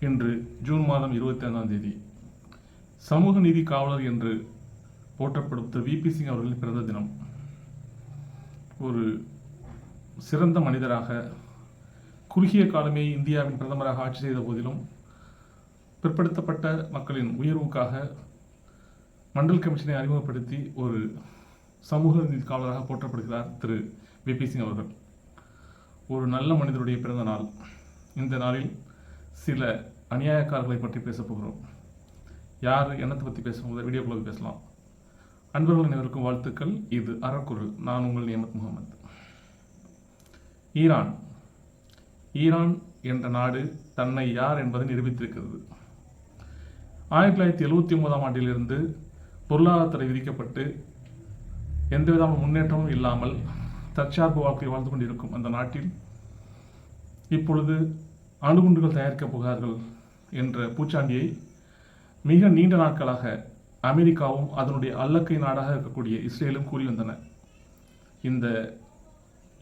இன்று ஜூன் மாதம் இருபத்தி ஐந்தாம் தேதி. சமூக நீதி காவலர் என்று போற்றப்படும் திரு விபி சிங் அவர்களின் பிறந்த தினம். ஒரு சிறந்த மனிதராக குறுகிய காலமே இந்தியாவின் பிரதமராக ஆட்சி செய்த போதிலும் பிற்படுத்தப்பட்ட மக்களின் உயர்வுக்காக மண்டல் கமிஷனை அறிமுகப்படுத்தி ஒரு சமூக நீதி காவலராக போற்றப்படுகிறார் திரு. விபி சிங் அவர்கள். ஒரு நல்ல மனிதருடைய பிறந்த நாள். இந்த நாளில் சில அநியாயக்காரர்களை பற்றி பேசப் போகிறோம். யார் என்னத்தை பற்றி பேசும்போது வீடியோக்குள்ள பேசலாம். அன்பர்கள் அனைவருக்கும் வாழ்த்துக்கள். இது அறக்குறள். நான் உங்கள் நியமத் முகமது. ஈரான். ஈரான் என்ற நாடு தன்னை யார் என்பதை நிரூபித்திருக்கிறது. ஆயிரத்தி தொள்ளாயிரத்தி எழுவத்தி ஒன்பதாம் ஆண்டிலிருந்து பொருளாதார தடை விதிக்கப்பட்டு எந்தவிதமான முன்னேற்றமும் இல்லாமல் தற்சார்பு வாழ்க்கை வாழ்ந்து கொண்டிருக்கும் அந்த நாட்டில் இப்பொழுது அணுகுண்டுகள் தயாரிக்கப் போகிறார்கள் என்ற பூச்சாண்டியை மிக நீண்ட நாட்களாக அமெரிக்காவும் அதனுடைய அல்லக்கை நாடாக இருக்கக்கூடிய இஸ்ரேலும் கூறி வந்தன. இந்த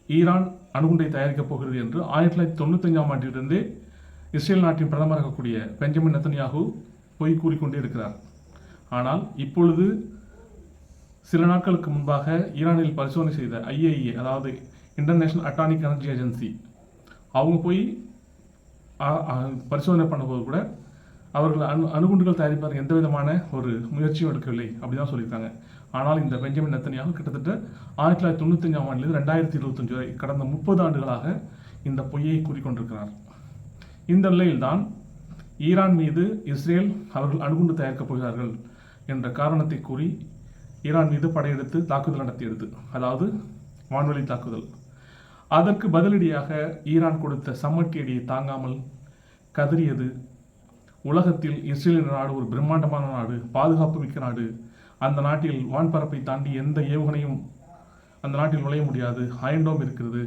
ஈரான் அணுகுண்டை தயாரிக்கப் போகிறது என்று ஆயிரத்தி தொள்ளாயிரத்தி தொண்ணூத்தஞ்சாம் ஆண்டிலிருந்தே இஸ்ரேல் நாட்டின் பிரதமர் இருக்கக்கூடிய பெஞ்சமின் நத்தன்யாகு பொய் கூறிக்கொண்டே இருக்கிறார். ஆனால் இப்பொழுது சில நாட்களுக்கு முன்பாக ஈரானில் பரிசோதனை செய்த ஐஏஇஏ அதாவது இன்டர்நேஷனல் அட்டானிக் எனர்ஜி ஏஜென்சி அவங்க போய் பரிசோதனை பண்ணும்போது கூட அவர்கள் அணு அணுகுண்டுகள் தயாரிப்பார் எந்த விதமான ஒரு முயற்சியும் எடுக்கவில்லை அப்படிதான் சொல்லியிருக்காங்க. ஆனால் இந்த பெஞ்சமின் நத்தனியாக கிட்டத்தட்ட ஆயிரத்தி தொள்ளாயிரத்தி தொண்ணூத்தஞ்சாம் ஆண்டிலிருந்து ரெண்டாயிரத்தி இருபத்தஞ்சு வரை கடந்த முப்பது ஆண்டுகளாக இந்த பொய்யை கூறிக்கொண்டிருக்கிறார். இந்த நிலையில்தான் ஈரான் மீது இஸ்ரேல் அவர்கள் அணுகுண்டு தயாரிக்கப் போகிறார்கள் என்ற காரணத்தை கூறி ஈரான் மீது படையெடுத்து தாக்குதல் நடத்தியது. அதாவது வான்வெளி தாக்குதல். அதற்கு பதிலடியாக ஈரான் கொடுத்த சம்மட்டியடியை தாங்காமல் கதறியது. உலகத்தில் இஸ்ரேல் என்ற நாடு ஒரு பிரம்மாண்டமான நாடு பாதுகாப்பு மிக்க நாடு. அந்த நாட்டில் வான்பரப்பை தாண்டி எந்த ஏவுகணையும் அந்த நாட்டில் நுழைய முடியாது. அயன்டோம் இருக்கிறது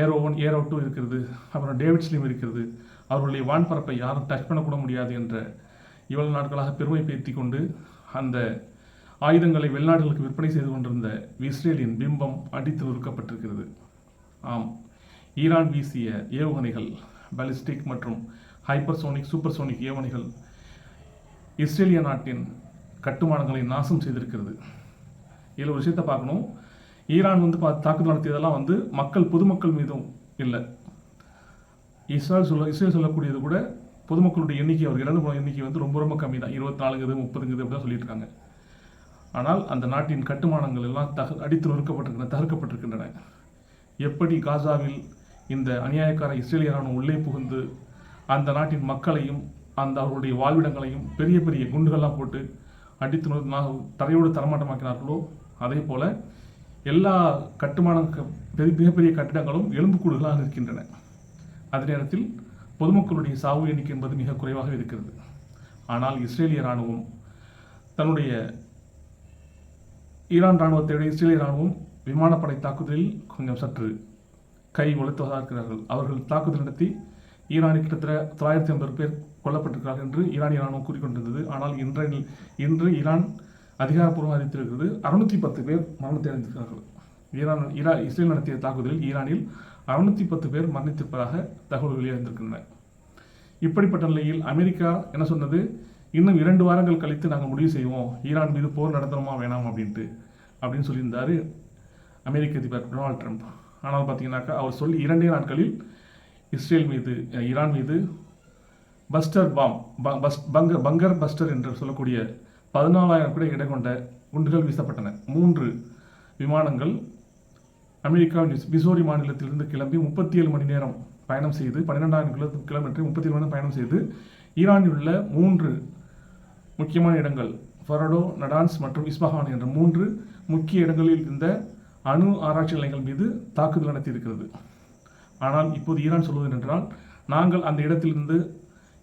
ஏரோ ஒன் ஏரோ டூ இருக்கிறது அப்புறம் டேவிட் இருக்கிறது. அவர்களுடைய வான்பரப்பை யாரும் டச் பண்ணக்கூட முடியாது என்ற இவ்வளவு நாட்களாக பெருமை பேத்தி கொண்டு அந்த ஆயுதங்களை வெளிநாடுகளுக்கு விற்பனை செய்து கொண்டிருந்த இஸ்ரேலின் பிம்பம் அடித்து நொறுக்கப்பட்டிருக்கிறது ஆம். ஈரான் வீசிய ஏவுகணைகள் பாலிஸ்டிக் மற்றும் ஹைப்பர்சோனிக் சூப்பர்சோனிக் ஏவுகணைகள் இஸ்ரேலிய நாட்டின் கட்டுமானங்களை நாசம் செய்திருக்கிறது. இதில் ஒரு விஷயத்தை பார்க்கணும். ஈரான் வந்து பா தாக்குதல் நடத்தியதெல்லாம் வந்து மக்கள் பொதுமக்கள் மீதும் இல்லை. இஸ்ரேல் சொல்ல இஸ்ரேல் சொல்லக்கூடியது கூட பொதுமக்களுடைய எண்ணிக்கை அவர் இறந்து போன எண்ணிக்கை வந்து ரொம்ப ரொம்ப கம்மி தான் இருபத்தி நாலுங்குது முப்பதுங்குது அப்படி தான் சொல்லிட்டு இருக்காங்க ஆனால் அந்த நாட்டின் கட்டுமானங்கள் எல்லாம் தக அடித்து நொறுக்கப்பட்டிருக்கின்றன தகர்க்கப்பட்டிருக்கின்றன. எப்படி காசாவில் இந்த அநியாயக்கார இஸ்ரேலிய ராணுவம் உள்ளே புகுந்து அந்த நாட்டின் மக்களையும் அந்த அவர்களுடைய வாழ்விடங்களையும் பெரிய பெரிய குண்டுகள்லாம் போட்டு அடித்து நொறு- தரையோடு தரமாட்டமாக்கினார்களோ அதே போல எல்லா கட்டுமான பெரிய மிகப்பெரிய கட்டிடங்களும் எலும்புக்கூடுகளாக இருக்கின்றன. அதே நேரத்தில் பொதுமக்களுடைய சாவு எண்ணிக்கை என்பது மிக குறைவாக இருக்கிறது. ஆனால் இஸ்ரேலிய ராணுவம் தன்னுடைய ஈரான் ராணுவத்தை விட இஸ்ரேலிய ராணுவம் விமானப்படை தாக்குதலில் கொஞ்சம் சற்று கை உழைத்ததாக இருக்கிறார்கள். அவர்கள் தாக்குதல் நடத்தி ஈரானில் கிட்டத்தட்ட தொள்ளாயிரத்தி ஐம்பது பேர் கொல்லப்பட்டிருக்கிறார்கள் என்று ஈரானிய ராணுவம் கூறிக்கொண்டிருந்தது. ஆனால் இன்றைய இன்று ஈரான் அதிகாரப்பூர்வம் அறிவித்திருக்கிறது. அறுநூற்றி பத்து பேர் மரணத்தை அடைந்திருக்கிறார்கள். ஈரான் ஈரா இஸ்ரேல் நடத்திய தாக்குதலில் ஈரானில் அறுநூற்றி பத்து பேர் மரணித்திருப்பதாக தகவல்கள் வெளியறிந்திருக்கின்றன இப்படிப்பட்ட நிலையில் அமெரிக்கா என்ன சொன்னது? இன்னும் இரண்டு வாரங்கள் கழித்து நாங்கள் முடிவு செய்வோம். ஈரான் மீது போர் நடத்தணுமா வேணாம்? அப்படின்ட்டு அப்படின்னு சொல்லியிருந்தாரு அமெரிக்க அதிபர் டொனால்ட் ட்ரம்ப். ஆனால் பார்த்தீங்கன்னாக்கா அவர் சொல்லி இரண்டே நாட்களில் இஸ்ரேல் மீது ஈரான் மீது buster bomb bus bunker bunker buster என்று சொல்லக்கூடிய பதினாலாயிரம் கூட இடை கொண்ட குண்டுகள் வீசப்பட்டன. மூன்று விமானங்கள் அமெரிக்காவின் மிசோரி மாநிலத்திலிருந்து கிளம்பி முப்பத்தி ஏழு மணி நேரம் பயணம் செய்து பன்னிரெண்டாயிரம் கிலோ கிலோமீட்டர் முப்பத்தி ஏழு மணி நேரம் பயணம் செய்து ஈரானில் உள்ள மூன்று முக்கியமான இடங்கள் ஃபரடோ நடான்ஸ் மற்றும் இஸ்பஹான் என்ற மூன்று முக்கிய இடங்களில் இருந்த அணு ஆராய்ச்சி நிலையங்கள் மீது தாக்குதல் நடத்தியிருக்கிறது. ஆனால் இப்போது ஈரான் சொல்வது என்றால் நாங்கள் அந்த இடத்திலிருந்து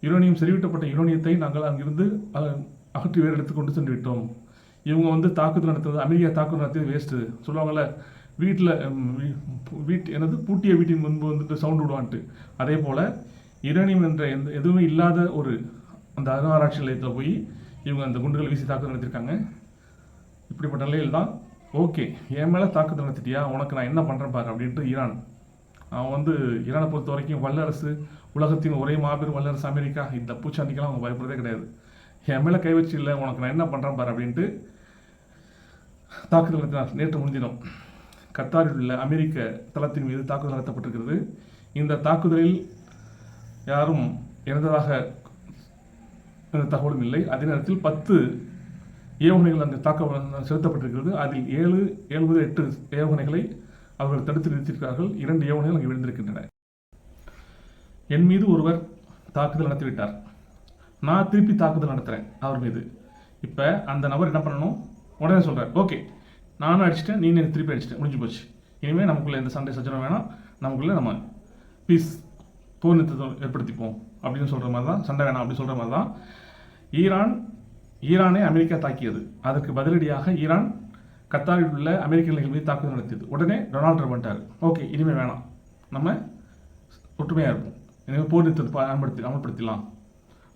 யுரேனியம் செறிவிட்டப்பட்ட யுரேனியத்தை நாங்கள் அங்கிருந்து அகற்றி வேறு எடுத்து கொண்டு சென்று விட்டோம் இவங்க வந்து தாக்குதல் நடத்துவது அமெரிக்கா தாக்குதல் நடத்தியது வேஸ்ட்டு சொல்லுவாங்கல்ல வீட்டில் வீட் எனது பூட்டிய வீட்டின் முன்பு வந்துட்டு சவுண்ட் விடுவான்ட்டு. அதே போல் யுரேனியம் என்ற எந்த எதுவுமே இல்லாத ஒரு அந்த அணு ஆராய்ச்சி நிலையத்தில் போய் இவங்க அந்த குண்டுகள் வீசி தாக்குதல் நடத்தியிருக்காங்க. இப்படிப்பட்ட நிலையில் தான் ஓகே என் மேலே தாக்குதல் நடத்திட்டியா? உனக்கு நான் என்ன பண்ணுறேன் பாரு அப்படின்ட்டு ஈரான். அவன் வந்து ஈரானை பொறுத்த வரைக்கும் வல்லரசு உலகத்தின் ஒரே மாபெரும் வல்லரசு அமெரிக்கா. இந்த பூச்சாண்டிக்கெல்லாம் அவங்க பயப்படுறதே கிடையாது. என் மேலே கை வச்சு இல்லை உனக்கு நான் என்ன பண்ணுறேன் பாரு அப்படின்ட்டு தாக்குதல் நடத்தினார். நேற்று முன்தினம். கத்தாரில் உள்ள அமெரிக்க தளத்தின் மீது தாக்குதல் நடத்தப்பட்டிருக்கிறது. இந்த தாக்குதலில் யாரும் இறந்ததாக தகவலும் இல்லை. அதே நேரத்தில் பத்து ஏவுகணைகள் அந்த தாக்க செலுத்தப்பட்டிருக்கிறது. அதில் ஏழு ஏழு எட்டு ஏவுகணைகளை அவர்கள் தடுத்து நிறுத்தியிருக்கிறார்கள். இரண்டு ஏவுகணைகள் அங்கு விழுந்திருக்கின்றன. என் மீது ஒருவர் தாக்குதல் நடத்திவிட்டார். நான் திருப்பி தாக்குதல் நடத்துகிறேன் அவர் மீது. இப்போ அந்த நபர் என்ன பண்ணணும்? உடனே சொல்கிறார் ஓகே நானும் அடிச்சிட்டேன் நீ எனக்கு திருப்பி அடிச்சிட்டேன் முடிஞ்சு போச்சு. இனிமேல் நமக்குள்ளே எந்த சண்டை சச்சரவும் வேணாம். நமக்குள்ளே நம்ம பீஸ் போர் நிறுத்தத்தை ஏற்படுத்திப்போம். அப்படின்னு சொல்கிற மாதிரி தான் சண்டை வேணாம் அப்படின்னு சொல்கிற மாதிரி தான் ஈரான் ஈரானை அமெரிக்கா தாக்கியது. அதற்கு பதிலடியாக ஈரான் கத்தாரில் உள்ள அமெரிக்க நிலைகள் மீது தாக்குதல் நடத்தியது. உடனே டொனால்ட் ட்ரம்ப் வந்துட்டார். ஓகே இனிமேல் வேணாம். நம்ம ஒற்றுமையாக இருப்போம். இனிமேல் போர் நிறுத்தத்தை அமல்படுத்தி அமல்படுத்திடலாம்.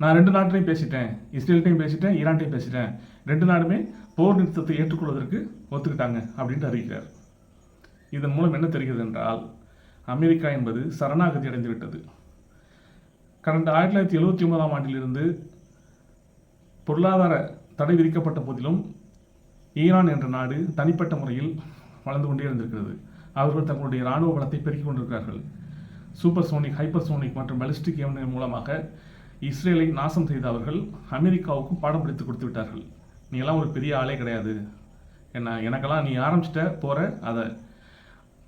நான் ரெண்டு நாட்டிலையும் பேசிட்டேன். இஸ்ரேல்ட்டையும் பேசிட்டேன் ஈரான்ட்டையும் பேசிட்டேன். ரெண்டு நாடுமே போர் நிறுத்தத்தை ஏற்றுக்கொள்வதற்கு ஒத்துக்கிட்டாங்க அப்படின்ட்டு அறிவிக்கிறார். இதன் மூலம் என்ன தெரிகிறது என்றால் அமெரிக்கா என்பது சரணாகதி அடைந்து விட்டது கடந்த ஆயிரத்தி தொள்ளாயிரத்தி எழுபத்தி ஒன்பதாம் ஆண்டிலிருந்து பொருளாதார தடை விதிக்கப்பட்ட போதிலும் ஈரான் என்ற நாடு தனிப்பட்ட முறையில் வளர்ந்து கொண்டே இருந்திருக்கிறது. அவர்கள் தங்களுடைய இராணுவ பலத்தை பெருக்கிக் கொண்டிருக்கிறார்கள். சூப்பர் சோனிக் ஹைப்பர் சோனிக் மற்றும் பலிஸ்டிக் ஏவுகணை மூலமாக இஸ்ரேலை நாசம் செய்த அவர்கள் அமெரிக்காவுக்கும் பாடம் படித்து கொடுத்து விட்டார்கள். நீ எல்லாம் ஒரு பெரிய ஆளே கிடையாது. என்ன எனக்கெல்லாம் நீ ஆரம்பிச்சிட்ட போகிற அதை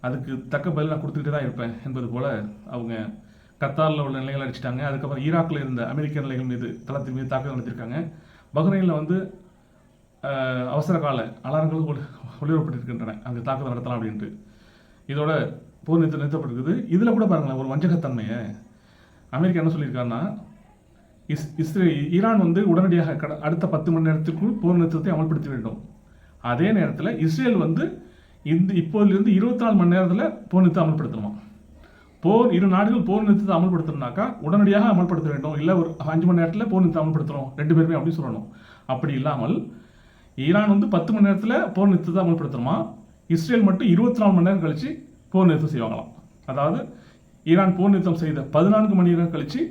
அதுக்கு தக்க பதில் நான் கொடுத்துக்கிட்டே தான் இருப்பேன் என்பது போல் அவங்க கத்தாரில் உள்ள நிலைகள் அடிச்சிட்டாங்க. அதுக்கப்புறம் ஈராக்கில் இருந்த அமெரிக்க நிலைகள் மீது தளத்தின் மீது தாக்குதல் நடத்திருக்காங்க பஹ்ரைனில் வந்து அவசர கால அலாரங்கள் ஒளி ஒளிபரப்பட்டிருக்கின்றன அங்கே தாக்குதல் நடத்தலாம் அப்படின்ட்டு. இதோட போர் நிறுத்த நிறுத்தப்பட்டிருக்குது. இதில் கூட பாருங்களேன் ஒரு வஞ்சகத்தன்மையை. அமெரிக்கா என்ன சொல்லியிருக்காருன்னா இஸ் இஸ்ரே ஈரான் வந்து உடனடியாக கட அடுத்த பத்து மணி நேரத்திற்குள் போர் நிறுத்தத்தை அமல்படுத்த வேண்டும். அதே நேரத்தில் இஸ்ரேல் வந்து இந்த இப்போதிலிருந்து இருபத்தி நாலு மணி நேரத்தில் போர் நிறுத்தம் அமல்படுத்தணுமா? போர் இரு நாடுகள் போர் நிறுத்தத்தை அமல்படுத்தணும்னாக்கா உடனடியாக அமல்படுத்த வேண்டும். இல்லை ஒரு அஞ்சு மணி நேரத்தில் போர் நிறுத்தம் அமல்படுத்தணும். ரெண்டு பேருமே அப்படின்னு சொல்லணும். அப்படி இல்லாமல் ஈரான் வந்து பத்து மணி நேரத்தில் போர் நிறுத்தத்தை அமல்படுத்தணுமா? இஸ்ரேல் மட்டும் இருபத்தி நாலு மணி நேரம் கழிச்சு போர் நிறுத்தம் செய்வாங்களாம். அதாவது ஈரான் போர் நிறுத்தம் செய்த பதினான்கு மணி நேரம் கழித்து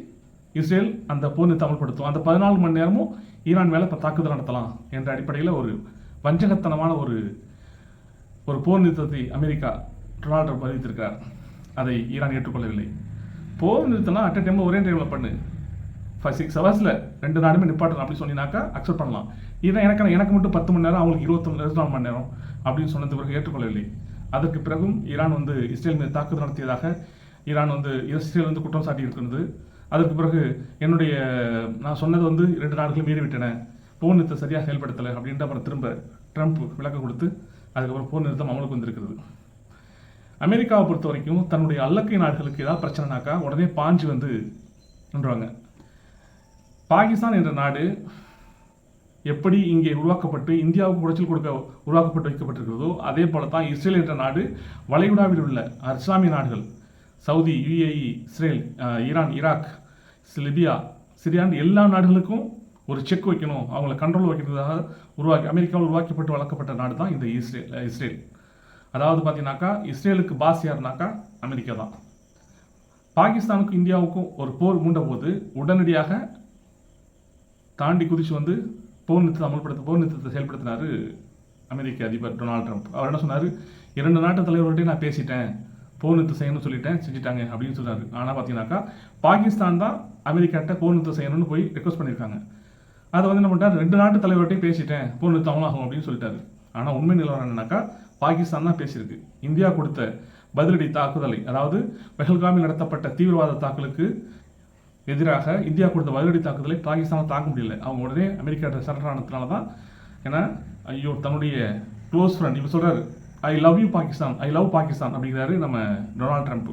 இஸ்ரேல் அந்த போர் நிறுத்தம் அமல்படுத்தும். அந்த பதினாலு மணி நேரமும் ஈரான் மேலே இப்போ தாக்குதல் நடத்தலாம் என்ற அடிப்படையில் ஒரு வஞ்சகத்தனமான ஒரு ஒரு போர் நிறுத்தத்தை அமெரிக்கா டொனால்ட் ட்ரம்ப் அறிவித்திருக்கிறார். அதை ஈரான் ஏற்றுக்கொள்ளவில்லை. போர் நிறுத்தம்னா அட் டைமில் ஒரே டைமில் பண்ணு. ஃபைவ் சிக்ஸ் ஹவர்ஸில் ரெண்டு நாடுமே நிப்பாட்டணும் அப்படி சொன்னீங்கன்னாக்கா அக்செப்ட் பண்ணலாம். இதான் எனக்கு எனக்கு மட்டும் பத்து மணி நேரம் அவங்களுக்கு இருபத்தொன்று இருபத்தி நாலு மணி நேரம் அப்படின்னு சொன்னது பிறகு ஏற்றுக்கொள்ளவில்லை. அதற்கு பிறகும் ஈரான் வந்து இஸ்ரேல் மீது தாக்குதல் நடத்தியதாக ஈரான் வந்து இஸ்ரேல் வந்து குற்றம் சாட்டி இருக்கிறது அதற்கு பிறகு என்னுடைய நான் சொன்னது வந்து ரெண்டு நாடுகளும் மீறிவிட்டன. போர் நிறுத்தம் சரியாக செயல்படுத்தலை அப்படின்ட்டு அப்புறம் திரும்ப ட்ரம்ப் விளக்கம் கொடுத்து அதுக்கப்புறம் போர் நிறுத்தம் அமலுக்கு வந்திருக்கிறது. அமெரிக்காவை பொறுத்த வரைக்கும் தன்னுடைய அல்லக்கை நாடுகளுக்கு ஏதாவது பிரச்சனைனாக்கா உடனே பாஞ்சு வந்து நின்றுவாங்க. பாகிஸ்தான் என்ற நாடு எப்படி இங்கே உருவாக்கப்பட்டு இந்தியாவுக்கு உடைச்சல் கொடுக்க உருவாக்கப்பட்டு வைக்கப்பட்டிருக்கிறதோ அதே போல தான் இஸ்ரேல் என்ற நாடு வளைகுடாவில் உள்ள இஸ்லாமிய நாடுகள் Saudi UAE Israel Iran Iraq Libya சிரியான் எல்லா நாடுகளுக்கும் ஒரு செக் வைக்கணும் அவங்கள கண்ட்ரோல் வைக்கிறதுக்காக உருவாக்கி அமெரிக்காவில் உருவாக்கப்பட்டு வளர்க்கப்பட்ட நாடு தான் இந்த இஸ்ரேல் இஸ்ரேல். அதாவது பார்த்தீங்கன்னாக்கா இஸ்ரேலுக்கு பாஸ் யாருனாக்கா அமெரிக்கா தான். பாகிஸ்தானுக்கும் இந்தியாவுக்கும் ஒரு போர் மூண்டபோது உடனடியாக தாண்டி குதிச்சு வந்து போர் நிறுத்தத்தை அமல்படுத்த போர் நிறுத்தத்தை செயல்படுத்தினாரு அமெரிக்க அதிபர் டொனால்ட் ட்ரம்ப். அவர் என்ன சொன்னார்? இரண்டு நாட்டு தலைவர்கள்ட்டே நான் பேசிட்டேன் போர் நிறுத்தம் செய்யணும்னு சொல்லிட்டேன் செஞ்சுட்டாங்க அப்படின்னு சொன்னார் ஆனால் பார்த்தீங்கன்னாக்கா பாகிஸ்தான் தான் அமெரிக்காட்ட போர் நிறுத்தம் செய்யணும்னு போய் ரெக்வஸ்ட் பண்ணியிருக்காங்க. அதை வந்து என்ன பண்ணிட்டார்? ரெண்டு நாட்டு தலைவர்கிட்டையும் பேசிட்டேன் போர் நிறுத்தம் ஆகும் அப்படின்னு சொல்லிட்டாரு. ஆனால் உண்மை நிலவரம் என்னன்னாக்கா பாகிஸ்தான் தான் பேசியிருக்கு. இந்தியா கொடுத்த பதிலடி தாக்குதலை அதாவது பெஹல்காமில் நடத்தப்பட்ட தீவிரவாத தாக்குதலுக்கு எதிராக இந்தியா கொடுத்த பதிலடி தாக்குதலை பாகிஸ்தான் தாக்க முடியல. அவங்க உடனே அமெரிக்கா சரண்டர் ஆனதுனால தான் ஏன்னா ஐயோ தன்னுடைய க்ளோஸ் ஃப்ரெண்ட் இவர் சொல்கிறார் I love you Pakistan. I love Pakistan அப்படிங்கிறாரு நம்ம டொனால்ட் ட்ரம்ப்.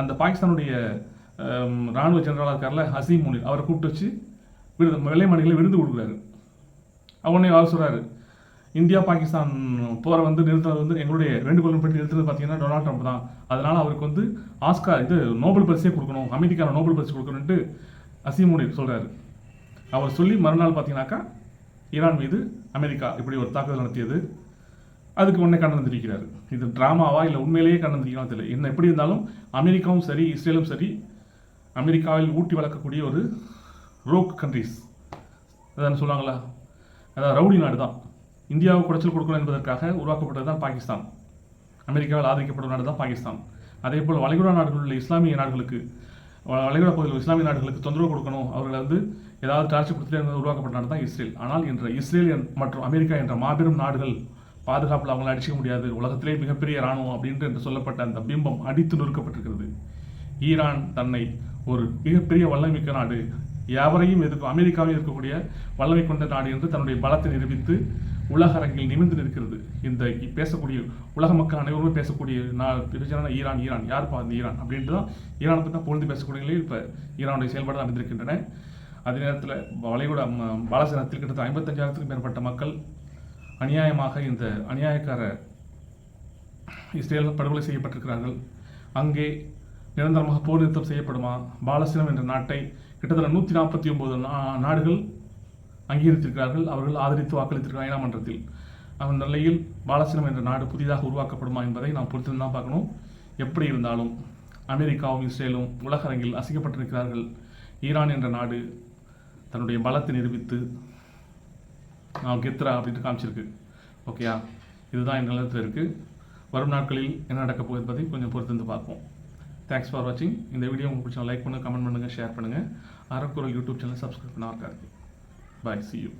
அந்த பாகிஸ்தானுடைய ராணுவ ஜெனரலாக இருக்கார்ல ஹசீம் முனிர் அவரை கூப்பிட்டு வச்சு விருது வெள்ளை மாநில விருது கொடுக்குறாரு. அவனே அவர் சொல்கிறாரு இந்தியா பாகிஸ்தான் போரை வந்து நிறுத்துறது வந்து எங்களுடைய வேண்டுகோள் பற்றி நிறுத்துறது பார்த்தீங்கன்னா டொனால்ட் ட்ரம்ப் தான். அதனால அவருக்கு வந்து ஆஸ்கார் இது நோபல் பரிசே கொடுக்கணும் அமைதிக்கான நோபல் பரிசு கொடுக்கணும்ட்டு அசீம் சொல்கிறாரு அவர் சொல்லி மறுநாள் பார்த்தீங்கன்னாக்கா ஈரான் மீது அமெரிக்கா இப்படி ஒரு தாக்குதல் நடத்தியது. அதுக்கு உடனே கண்டனம் இது ட்ராமாவா இல்லை உண்மையிலேயே கண்டனம் தெரிவிக்கலாம் தெரியல. என்ன எப்படி இருந்தாலும் அமெரிக்காவும் சரி இஸ்ரேலும் சரி அமெரிக்காவில் ஊட்டி வளர்க்கக்கூடிய ஒரு ரோக் கண்ட்ரிஸ் அதான் சொல்லுவாங்களா அதாவது ரவுடி நாடு தான் இந்தியாவுக்கு குடைச்சல் கொடுக்கணும் என்பதற்காக உருவாக்கப்பட்டது தான் பாகிஸ்தான். அமெரிக்காவில் ஆதரிக்கப்படும் நாடு தான் பாகிஸ்தான். அதே போல் வளைகுடா நாடுகளில் உள்ள இஸ்லாமிய நாடுகளுக்கு வ- வளைகுடா பகுதியில் இஸ்லாமிய நாடுகளுக்கு தொந்தரவு கொடுக்கணும். அவர்களை வந்து ஏதாவது டார்ச்சர் கொடுத்துட்டு உருவாக்கப்பட்ட நாடு தான் இஸ்ரேல். ஆனால் இன்று இஸ்ரேல் என்- மற்றும் அமெரிக்கா என்ற மாபெரும் நாடுகள் பாதுகாப்பில் அவங்களை அடிச்சிக்க முடியாது. உலகத்திலே மிகப்பெரிய இராணுவம் அப்படின்ட்டு என்று சொல்லப்பட்ட அந்த பிம்பம் அடித்து நொறுக்கப்பட்டிருக்கிறது. ஈரான் தன்னை ஒரு மிகப்பெரிய வல்லமிக்க நாடு. யாவரையும் எதிர்க்கும் அமெரிக்காவில் இருக்கக்கூடிய வல்லமை கொண்ட நாடு என்று தன்னுடைய பலத்தை நிரூபித்து உலக அரங்கில் நிமிர்ந்து நிற்கிறது. இந்த பேசக்கூடிய உலக மக்கள் அனைவருமே பேசக்கூடிய நான் பிரச்சனை ஈரான் ஈரான். யாருப்பா அந்த ஈரான்? அப்படின்ட்டு தான் ஈரானை பற்றி தான் பொழுது பேசக்கூடியவங்களே இப்போ ஈரானுடைய செயல்பாடு அமைந்திருக்கின்றன. அதே நேரத்தில் வளைகுடா பாலசனத்தில் பாலசேனத்தில் கிட்டத்தட்ட ஐம்பத்தஞ்சாயிரத்துக்கும் மேற்பட்ட மக்கள் அநியாயமாக இந்த அநியாயக்கார இஸ்ரேல் படுகொலை செய்யப்பட்டிருக்கிறார்கள். அங்கே நிரந்தரமாக போர் நிறுத்தம் செய்யப்படுமா? பாலஸ்தீனம் என்ற நாட்டை கிட்டத்தட்ட நூற்றி நாற்பத்தி ஒம்பது நாடுகள் அங்கீகரித்திருக்கிறார்கள். அவர்கள் ஆதரித்து வாக்களித்திருக்கிறார் ஐநா மன்றத்தில். அந்த நிலையில் பாலஸ்தீனம் என்ற நாடு புதிதாக உருவாக்கப்படுமா என்பதை நாம் பொறுத்திருந்து தான் பார்க்கணும். எப்படி இருந்தாலும் அமெரிக்காவும் இஸ்ரேலும் உலக அரங்கில் அசிங்கப்பட்டிருக்கிறார்கள் ஈரான் என்ற நாடு தன்னுடைய பலத்தை நிரூபித்து நான் கெத்ரா அப்படின்ட்டு காமிச்சிருக்கு. ஓகேயா? இதுதான் எங்கள் நிலத்தில் இருக்குது வரும் நாட்களில் என்ன நடக்க போகுது என்பதை கொஞ்சம் பொறுத்திருந்து பார்ப்போம். தேங்க்ஸ் ஃபார் வாட்சிங் இந்த வீடியோ உங்களுக்கு பிடிச்சா லைக் பண்ணுங்கள் கமெண்ட் பண்ணுங்கள் ஷேர் பண்ணுங்கள் அறக்குறள் யூடியூப் சேனல் சப்ஸ்கிரைப் பண்ண இருக்காது பாய் சி யூ